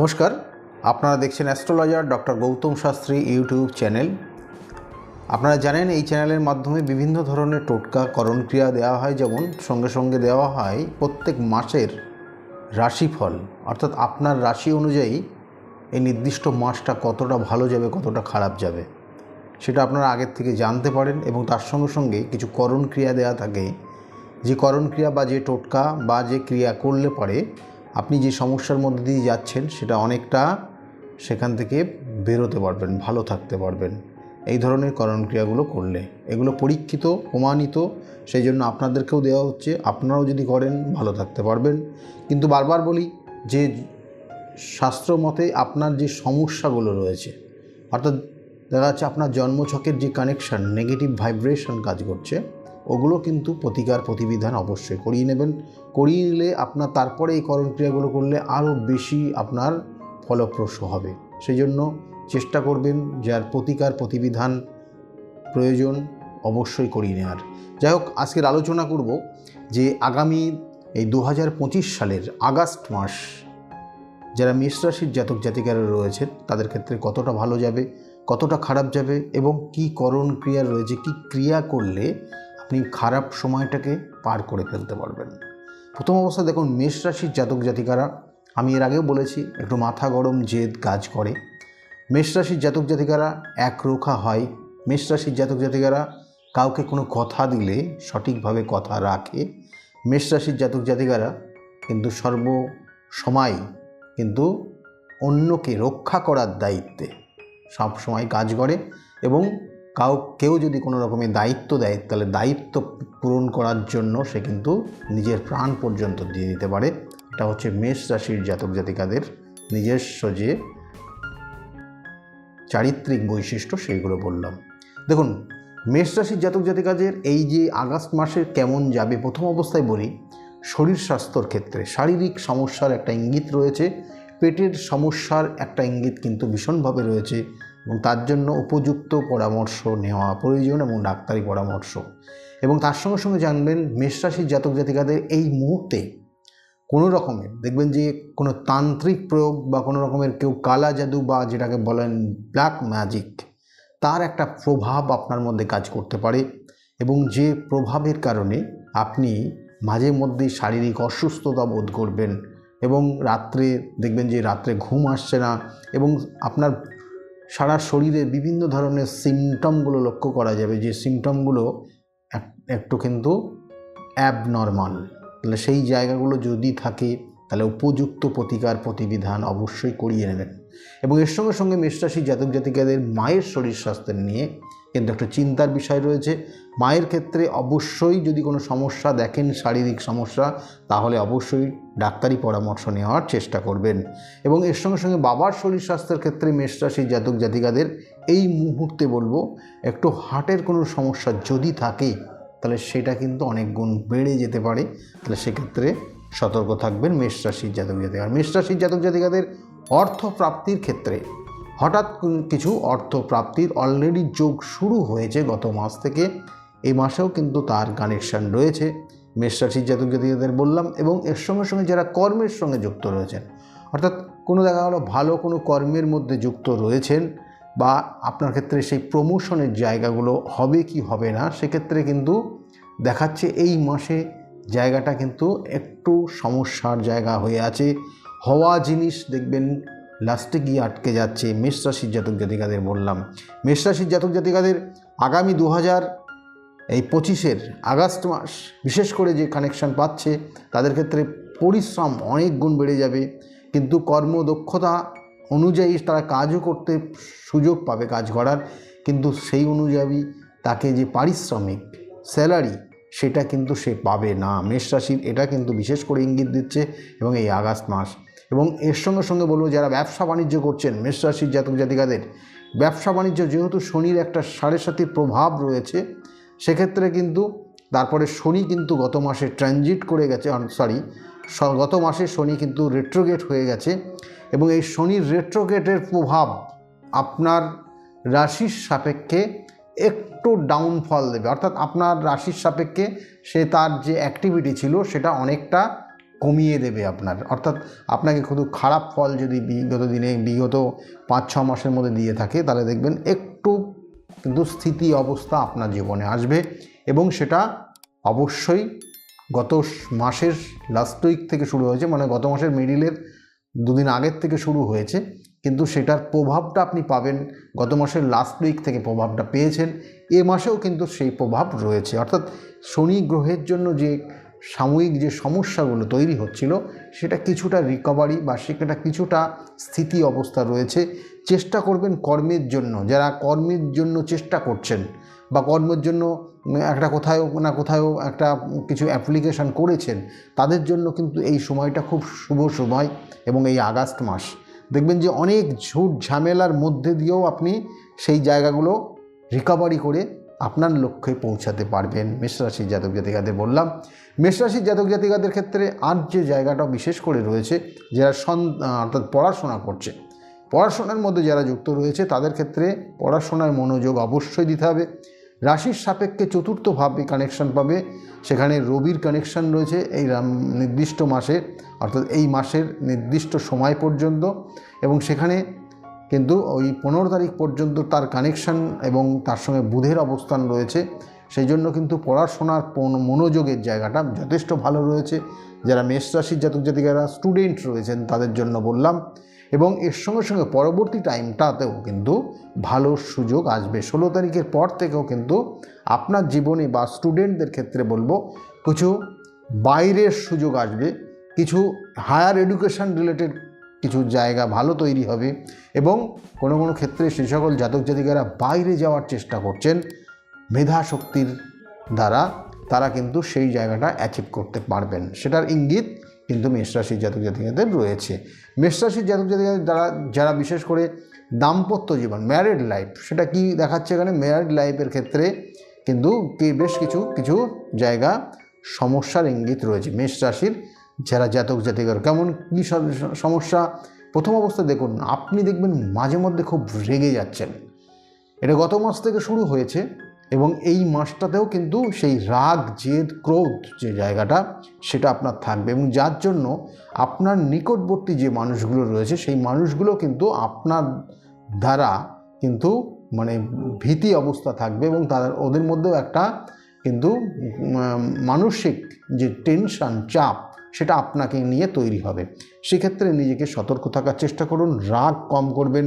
নমস্কার। আপনারা দেখছেন astrologer doctor Gautam Shastri YouTube channel. আপনারা জানেন এই চ্যানেলের মাধ্যমে বিভিন্ন ধরনের টোটকা করণক্রিয়া দেওয়া হয়, যেমন সঙ্গে সঙ্গে দেওয়া হয় প্রত্যেক মাসের রাশিফল। অর্থাৎ আপনার রাশি অনুযায়ী এই নির্দিষ্ট মাসটা কতটা ভালো যাবে, কতটা খারাপ যাবে, সেটা আপনারা আগের থেকে জানতে পারেন এবং তার সঙ্গে সঙ্গে কিছু করণক্রিয়া দেওয়া থাকে। যে করণক্রিয়া বা যে টোটকা বা যে ক্রিয়া করলে পরে আপনি যে সমস্যার মধ্যে দিয়ে যাচ্ছেন, সেটা অনেকটা সেখান থেকে বেরোতে পারবেন, ভালো থাকতে পারবেন। এই ধরনের করণ ক্রিয়াগুলো করলে। এগুলো পরীক্ষিত, প্রমাণিত সেই জন্য আপনাদেরকেও দেওয়া হচ্ছে। আপনারাও যদি করেন, ভালো থাকতে পারবেন। কিন্তু বারবার বলি, যে শাস্ত্র মতে আপনার যে সমস্যাগুলো রয়েছে, অর্থাৎ দেখা যাচ্ছে আপনার জন্মছকের যে কানেকশান নেগেটিভ ভাইব্রেশন কাজ করছে ওগুলো কিন্তু প্রতিকার প্রতিবিধান অবশ্যই করিয়ে নেবেন। করিয়ে নিলে আপনার তারপরে এই করণ ক্রিয়াগুলো করলে আরও বেশি আপনার ফলপ্রসূ হবে। সেই জন্য চেষ্টা করবেন যার প্রতিকার প্রতিবিধান প্রয়োজন অবশ্যই করিয়ে নেওয়ার যাই হোক, আজকের আলোচনা করব যে আগামী এই দু হাজার পঁচিশ সালের আগস্ট মাস যারা মেষ রাশির জাতক জাতিকারা রয়েছেন, তাদের ক্ষেত্রে কতটা ভালো যাবে, কতটা খারাপ যাবে এবং কি করণ ক্রিয়া রয়েছে, কি ক্রিয়া করলে আপনি খারাপ সময়টাকে পার করে ফেলতে পারবেন। প্রথম অবস্থা দেখুন মেষ রাশির জাতক জাতিকারা, আমি এর আগেও বলেছি, একটু মাথা গরম জেদ কাজ করে। মেষ রাশির জাতক জাতিকারা একরোখা হয়। মেষ রাশির জাতক জাতিকারা, কাউকে কোনো কথা দিলে, সঠিকভাবে কথা রাখে। মেষ রাশির জাতক জাতিকারা, কিন্তু সর্ব সময় কিন্তু অন্যকে রক্ষা করার দায়িত্বে সব সময় কাজ করে এবং কাউ, কেউ যদি কোনো রকমের দায়িত্ব দেয়, তাহলে দায়িত্ব পূরণ করার জন্য সে কিন্তু নিজের প্রাণ পর্যন্ত দিয়ে দিতে পারে। এটা হচ্ছে মেষ রাশির জাতক জাতিকাদের নিজস্ব যে চারিত্রিক বৈশিষ্ট্য সেইগুলো বললাম। দেখুন, মেষ রাশির জাতক জাতিকাদের এই যে আগস্ট মাসের কেমন যাবে, প্রথম অবস্থায় বলি, শরীর স্বাস্থ্যর ক্ষেত্রে শারীরিক সমস্যার একটা ইঙ্গিত রয়েছে, পেটের সমস্যার একটা ইঙ্গিত কিন্তু ভীষণভাবে রয়েছে। এবং তার জন্য উপযুক্ত পরামর্শ নেওয়া প্রয়োজন এবং ডাক্তারি পরামর্শ। এবং তার সঙ্গে সঙ্গে জানবেন মেষ রাশির জাতক জাতিকাদের এই মুহূর্তে কোনো রকমের দেখবেন যে কোনো তান্ত্রিক প্রয়োগ বা কোনো রকমের কেউ কালা জাদু বা যেটাকে বলেন ব্ল্যাক ম্যাজিক তার একটা প্রভাব আপনার মধ্যে কাজ করতে পারে এবং যে প্রভাবের কারণে আপনি মাঝে মধ্যেই শারীরিক অসুস্থতা বোধ করবেন এবং রাত্রে দেখবেন যে রাত্রে ঘুম আসছে না এবং আপনার সারা শরীরে বিভিন্ন ধরনের সিমটমগুলো লক্ষ্য করা যাবে। যে সিমটমগুলো একটু কিন্তু অ্যাবনর্মাল তাহলে সেই জায়গাগুলো যদি থাকে, তাহলে উপযুক্ত প্রতিকার প্রতিবিধান অবশ্যই করিয়ে নেবেন। এবং এর সঙ্গে সঙ্গে মেষরাশি জাতক জাতিকাদের মায়ের শরীর স্বাস্থ্যের নিয়ে কিন্তু একটা চিন্তার বিষয় রয়েছে। মায়ের ক্ষেত্রে অবশ্যই যদি কোনো সমস্যা দেখেন, শারীরিক সমস্যা, তাহলে অবশ্যই ডাক্তারি পরামর্শ নেওয়ার চেষ্টা করবেন। এবং এর সঙ্গে সঙ্গে বাবার শরীর স্বাস্থ্যের ক্ষেত্রে মেষরাশি জাতক জাতিকাদের এই মুহূর্তে বলব, একটু হার্টের কোনো সমস্যা যদি থাকে, তাহলে সেটা কিন্তু অনেক গুণ বেড়ে যেতে পারে। তাহলে সেক্ষেত্রে সতর্ক থাকবেন মেষ রাশির জাতক জাতিকা। মেষ জাতক জাতিকাদের অর্থ প্রাপ্তির ক্ষেত্রে হঠাৎ কিছু অর্থ প্রাপ্তির অলরেডি যোগ শুরু হয়েছে গত মাস থেকে। এই মাসেও কিন্তু তার কানেকশান রয়েছে। মেষ রাশির জাতক জাতিকাদের বললাম এবং এর সঙ্গে সঙ্গে যারা কর্মের সঙ্গে যুক্ত রয়েছেন, অর্থাৎ কোনো দেখা গেলো ভালো কোনো কর্মের মধ্যে যুক্ত রয়েছেন বা আপনার ক্ষেত্রে সেই প্রমোশনের জায়গাগুলো হবে কি হবে না, সেক্ষেত্রে কিন্তু দেখাচ্ছে এই মাসে জায়গাটা কিন্তু একটু সমস্যার জায়গা হয়ে আছে। হওয়া জিনিস দেখবেন লাস্টে গিয়ে আটকে যাচ্ছে মেষ রাশির জাতক জাতিকাদের বললাম। মেষ রাশির জাতক জাতিকাদের আগামী দু হাজার এই পঁচিশের আগস্ট মাস বিশেষ করে যে কানেকশান পাচ্ছে, তাদের ক্ষেত্রে পরিশ্রম অনেক গুণ বেড়ে যাবে। কিন্তু কর্মদক্ষতা অনুযায়ী তারা কাজও করতে সুযোগ পাবে কাজ করার। কিন্তু সেই অনুযায়ী তাকে যে পারিশ্রমিক স্যালারি সেটা কিন্তু সে পাবে না। মেষ রাশির এটা কিন্তু বিশেষ করে ইঙ্গিত দিচ্ছে এবং এই আগস্ট মাস এবং এর সঙ্গে সঙ্গে বলব যারা ব্যবসা বাণিজ্য করছেন, মেষ রাশির জাতক জাতিকাদের, ব্যবসা বাণিজ্য যেহেতু শনির একটা সাড়ে সাতির প্রভাব রয়েছে, সেক্ষেত্রে কিন্তু তারপরে শনি কিন্তু গত মাসে ট্রানজিট করে গেছে সরি গত মাসে শনি কিন্তু রেট্রোগেট হয়ে গেছে এবং এই শনির রেট্রোগেটের প্রভাব আপনার রাশির সাপেক্ষে একটু ডাউনফল দেবে। অর্থাৎ আপনার রাশির সাপেক্ষে সে তার যে অ্যাক্টিভিটি ছিল, সেটা অনেকটা কমিয়ে দেবে আপনার। অর্থাৎ আপনাকে শুধু খারাপ ফল যদি বিগত দিনে, বিগত পাঁচ, ছ মাসের মধ্যে দিয়ে থাকে, তাহলে দেখবেন একটু কিন্তু স্থিতি অবস্থা আপনার জীবনে আসবে এবং সেটা অবশ্যই গত মাসের লাস্ট উইক থেকে শুরু হয়েছে মানে গত মাসের মিডিলের দুদিন আগের থেকে শুরু হয়েছে, কিন্তু সেটার প্রভাবটা আপনি পাবেন, গত মাসের লাস্ট উইক থেকে প্রভাবটা পেয়েছেন, এ মাসেও কিন্তু সেই প্রভাব রয়েছে। অর্থাৎ শনি গ্রহের জন্য যে সাময়িক যে সমস্যাগুলো তৈরি হচ্ছিল, সেটা কিছুটা রিকভারি বা সেটা কিছুটা স্থিতি অবস্থা রয়েছে। চেষ্টা করবেন কর্মের জন্য। যারা কর্মের জন্য চেষ্টা করছেন বা কর্মের জন্য একটা কোথাও না কোথাও একটা কিছু অ্যাপ্লিকেশান করেছেন, তাদের জন্য কিন্তু এই সময়টা খুব শুভ সময় এবং এই আগস্ট মাস। দেখবেন যে অনেক ঝুট ঝামেলার মধ্যে দিয়েও আপনি সেই জায়গাগুলো রিকভারি করে আপনার লক্ষ্যে পৌঁছাতে পারবেন। মেষরাশির জাতক জাতিকাদের বললাম মেষরাশির জাতক জাতিকাদের ক্ষেত্রে আর যে জায়গাটা বিশেষ করে রয়েছে, যারা সন অর্থাৎ পড়াশোনা করছে, পড়াশোনার মধ্যে যারা যুক্ত রয়েছে, তাদের ক্ষেত্রে পড়াশোনায় মনোযোগ অবশ্যই দিতে হবে। রাশির সাপেক্ষে চতুর্থভাবে কানেকশন পাবে। সেখানে রবির কানেকশন রয়েছে এই নির্দিষ্ট মাসে, অর্থাৎ এই মাসের নির্দিষ্ট সময় পর্যন্ত এবং সেখানে কিন্তু ওই পনেরো তারিখ পর্যন্ত তার কানেকশন এবং তার সঙ্গে বুধের অবস্থান রয়েছে, সেই জন্য কিন্তু পড়াশোনার মনোযোগের জায়গাটা যথেষ্ট ভালো রয়েছে। যারা মেষ রাশির জাতক জাতিকারা স্টুডেন্ট রয়েছেন তাদের জন্য বললাম। এবং এর সঙ্গে সঙ্গে পরবর্তী টাইমটাতেও কিন্তু ভালো সুযোগ আসবে। ষোলো তারিখের পর থেকেও কিন্তু আপনার জীবনে বা স্টুডেন্টদের ক্ষেত্রে বলব, কিছু বাইরের সুযোগ আসবে, কিছু হায়ার এডুকেশন রিলেটেড কিছু জায়গা ভালো তৈরি হবে এবং কোনো কোনো ক্ষেত্রে সে সকল জাতক জাতিকারা বাইরে যাওয়ার চেষ্টা করছেন মেধা শক্তির দ্বারা, তারা কিন্তু সেই জায়গাটা অ্যাচিভ করতে পারবেন। সেটার ইঙ্গিত কিন্তু মেষরাশির জাতক জাতিকাদের রয়েছে। মেষরাশির জাতক জাতিকাদের যারা যারা বিশেষ করে দাম্পত্য জীবন ম্যারিড লাইফ সেটা কি দেখাচ্ছে এখানে? ম্যারিড লাইফের ক্ষেত্রে কিন্তু বেশ কিছু কিছু জায়গা সমস্যার ইঙ্গিত রয়েছে। মেষ রাশির যারা জাতক জাতিকার। কেমন কী সমস্যা? প্রথম অবস্থা দেখুন, আপনি দেখবেন মাঝে মধ্যে খুব রেগে যাচ্ছেন। এটা গত মাস থেকে শুরু হয়েছে এবং এই মাসটাতেও কিন্তু সেই রাগ, জেদ, ক্রোধ যে জায়গাটা, সেটা আপনার থাকবে এবং যার জন্য আপনার নিকটবর্তী যে মানুষগুলো রয়েছে, সেই মানুষগুলো কিন্তু আপনার দ্বারা কিন্তু মানে ভীতি অবস্থা থাকবে এবং তাদের, ওদের মধ্যেও একটা কিন্তু মানসিক যে টেনশন চাপ সেটা আপনাকে নিয়ে তৈরি হবে। সেক্ষেত্রে নিজেকে সতর্ক থাকার চেষ্টা করুন, রাগ কম করবেন।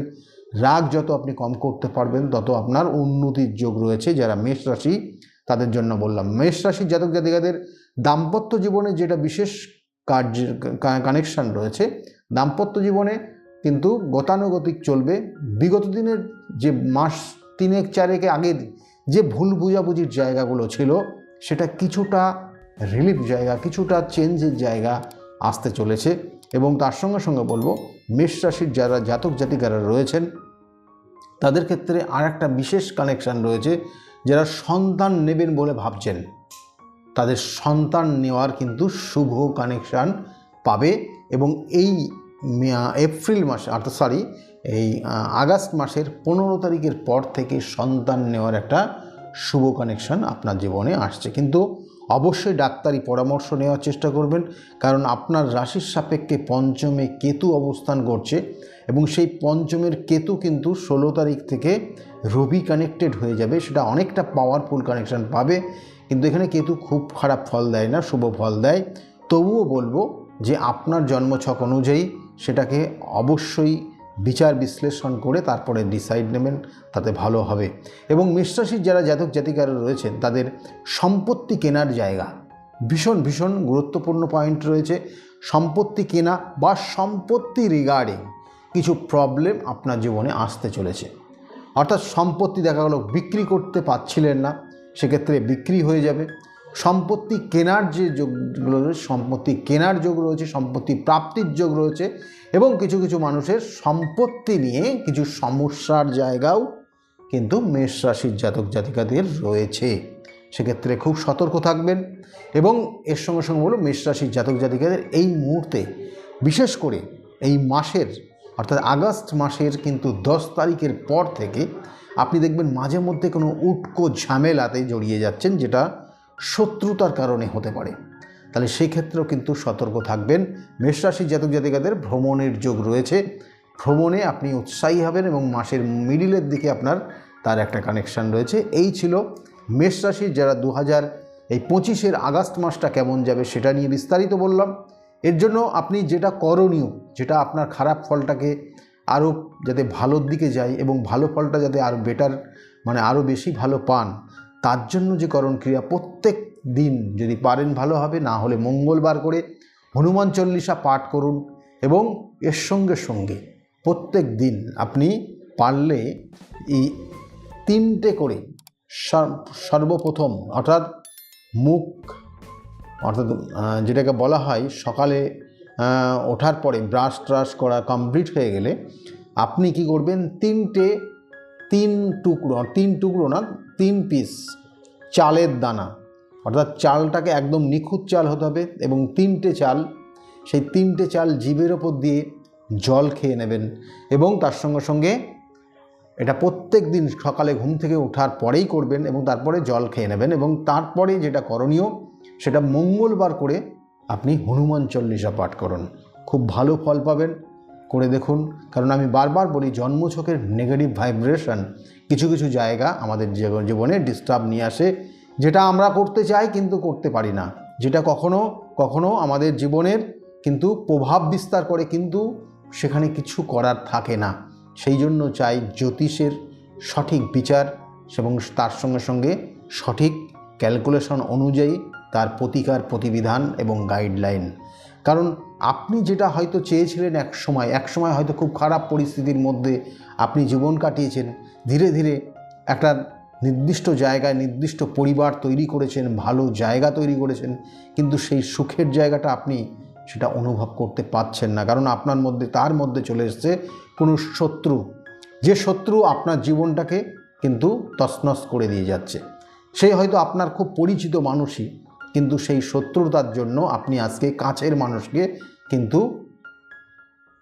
রাগ যত আপনি কম করতে পারবেন, তত আপনার উন্নতির যোগ রয়েছে। যারা মেষ রাশি, তাদের জন্য বললাম, মেষ রাশির জাতক জাতিকাদের দাম্পত্য জীবনে যেটা বিশেষ কার্যের কানেকশন রয়েছে, দাম্পত্য জীবনে কিন্তু গতানুগতিক চলবে। বিগত দিনের যে মাস তিনেক চারেকে আগের যে ভুল বুঝাবুঝির জায়গাগুলো ছিল, সেটা কিছুটা রিলিফ জায়গা, কিছুটা চেঞ্জের জায়গা আসতে চলেছে এবং তার সঙ্গে সঙ্গে বলব, মেষ রাশির যারা জাতক জাতিকারা রয়েছেন, তাদের ক্ষেত্রে আর একটা বিশেষ কানেকশান রয়েছে, যারা সন্তান নেবেন বলে ভাবছেন। তাদের সন্তান নেওয়ার কিন্তু শুভ কানেকশান পাবে এবং এই এপ্রিল মাসে অর্থাৎ সরি এই আগস্ট মাসের পনেরো তারিখের পর থেকে সন্তান নেওয়ার একটা শুভ কানেকশান আপনার জীবনে আসছে। কিন্তু অবশ্যই ডাক্তারি পরামর্শ নেওয়ার চেষ্টা করবেন, কারণ আপনার রাশির সাপেক্ষে পঞ্চমে কেতু অবস্থান করছে এবং সেই পঞ্চমের কেতু কিন্তু ষোলো তারিখ থেকে রবি কানেক্টেড হয়ে যাবে, সেটা অনেকটা পাওয়ারফুল কানেকশান পাবে। কিন্তু এখানে কেতু খুব খারাপ ফল দেয় না, শুভ ফল দেয়। তবুও বলব যে আপনার জন্মছক অনুযায়ী সেটাকে অবশ্যই বিচার বিশ্লেষণ করে তারপরে ডিসাইড নেবেন, তাতে ভালো হবে। এবং মিশ্রাশির যারা জাতক জাতিকারা রয়েছেন, তাদের সম্পত্তি কেনার জায়গা। ভীষণ ভীষণ গুরুত্বপূর্ণ পয়েন্ট রয়েছে। সম্পত্তি কেনা বা সম্পত্তি রিগার্ডিং কিছু প্রবলেম আপনার জীবনে আসতে চলেছে। অর্থাৎ সম্পত্তি দেখা গেলো বিক্রি করতে পারছিলেন না, সেক্ষেত্রে বিক্রি হয়ে যাবে। সম্পত্তি কেনার যে যোগগুলো রয়েছে, সম্পত্তি কেনার যোগ রয়েছে, সম্পত্তি প্রাপ্তির যোগ রয়েছে, এবং কিছু কিছু মানুষের সম্পত্তি নিয়ে কিছু সমস্যার জায়গাও কিন্তু মেষ রাশির জাতক জাতিকাদের রয়েছে। সেক্ষেত্রে খুব সতর্ক থাকবেন এবং এর সঙ্গে সঙ্গে বলো মেষ রাশির জাতক জাতিকাদের এই মুহূর্তে বিশেষ করে এই মাসের, অর্থাৎ আগস্ট মাসের কিন্তু দশ তারিখের পর থেকে আপনি দেখবেন মাঝে মধ্যে কোনো উটকো ঝামেলাতে জড়িয়ে যাচ্ছেন, যেটা শত্রুতার কারণে হতে পারে। তাহলে সেই ক্ষেত্রেও কিন্তু সতর্ক থাকবেন। মেষ রাশির জাতক জাতিকাদের ভ্রমণের যোগ রয়েছে। ভ্রমণে আপনি উৎসাহী হবেন এবং মাসের মিডিলের দিকে আপনার তার একটা কানেকশান রয়েছে। এই ছিল মেষরাশির যারা দু হাজার এই পঁচিশের আগস্ট মাসটা কেমন যাবে সেটা নিয়ে বিস্তারিত বললাম। এর জন্য আপনি যেটা করণীয়, যেটা আপনার খারাপ ফলটাকে আরও যাতে ভালোর দিকে যায় এবং ভালো ফলটা যাতে আরও বেটার মানে আরও বেশি ভালো পান তার জন্য যে করণ ক্রিয়া প্রত্যেক দিন যদি পারেন ভালো হবে, না হলে মঙ্গলবার করে হনুমান চল্লিশা পাঠ করুন এবং এর সঙ্গে সঙ্গে প্রত্যেক দিন আপনি পারলে এই তিনটে করে সর- সর্বপ্রথম অর্থাৎ মুখ, অর্থাৎ যেটাকে বলা হয় সকালে ওঠার পরে ব্রাশ ট্রাশ করা কমপ্লিট হয়ে গেলে আপনি কি করবেন? তিনটে তিন টুকরো তিন টুকরো না, তিন পিস চালের দানা। অর্থাৎ চালটাকে একদম নিখুঁত চাল হতে হবে এবং তিনটে চাল, সেই তিনটে চাল জীবের ওপর দিয়ে জল খেয়ে নেবেন এবং তার সঙ্গে সঙ্গে এটা প্রত্যেক দিন সকালে ঘুম থেকে ওঠার পরেই করবেন এবং তারপরে জল খেয়ে নেবেন এবং তারপরে যেটা করণীয়, সেটা মঙ্গলবার করে আপনি হনুমান চল্লিশা পাঠ করুন। খুব ভালো ফল পাবেন। করে দেখুন। কারণ আমি বারবার বলি জন্মছকের নেগেটিভ ভাইব্রেশন কিছু কিছু জায়গা আমাদের জীবনে ডিস্টার্ব নিয়ে আসে। যেটা আমরা করতে চাই কিন্তু করতে পারি না। যেটা কখনো কখনো আমাদের জীবনের কিন্তু প্রভাব বিস্তার করে কিন্তু সেখানে কিছু করার থাকে না। সেই জন্য চাই জ্যোতিষের সঠিক বিচার এবং তার সঙ্গে সঙ্গে সঠিক ক্যালকুলেশন অনুযায়ী তার প্রতিকার প্রতিবিধান এবং গাইডলাইন কারণ আপনি যেটা হয়তো চেয়েছিলেন এক সময় এক সময় হয়তো খুব খারাপ পরিস্থিতির মধ্যে আপনি জীবন কাটিয়েছেন, ধীরে ধীরে একটা নির্দিষ্ট জায়গায় নির্দিষ্ট পরিবার তৈরি করেছেন, ভালো জায়গা তৈরি করেছেন, কিন্তু সেই সুখের জায়গাটা আপনি সেটা অনুভব করতে পারছেন না। কারণ আপনার মধ্যে, তার মধ্যে চলে এসছে কোনো শত্রু, যে শত্রু আপনার জীবনটাকে কিন্তু তছনছ করে দিয়ে যাচ্ছে। সে হয়তো আপনার খুব পরিচিত মানুষই কিন্তু সেই শত্রুতার জন্য আপনি আজকে কাছের মানুষকে কিন্তু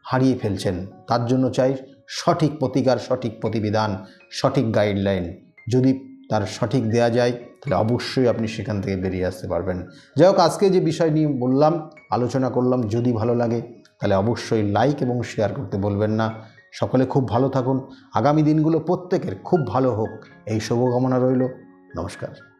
হারিয়ে ফেলছেন। তার জন্য চাই সঠিক প্রতিকার, সঠিক প্রতিবিধান, সঠিক গাইডলাইন যদি তার সঠিক দেয়া যায়, তাহলে অবশ্যই আপনি সেখান থেকে বেরিয়ে আসতে পারবেন। যাই হোক, আজকে যে বিষয় নিয়ে বললাম, আলোচনা করলাম, যদি ভালো লাগে, তাহলে অবশ্যই লাইক এবং শেয়ার করতে বলবেন না। সকলে খুব ভালো থাকুন। আগামী দিনগুলো প্রত্যেকের খুব ভালো হোক। এই শুভকামনা রইল। নমস্কার।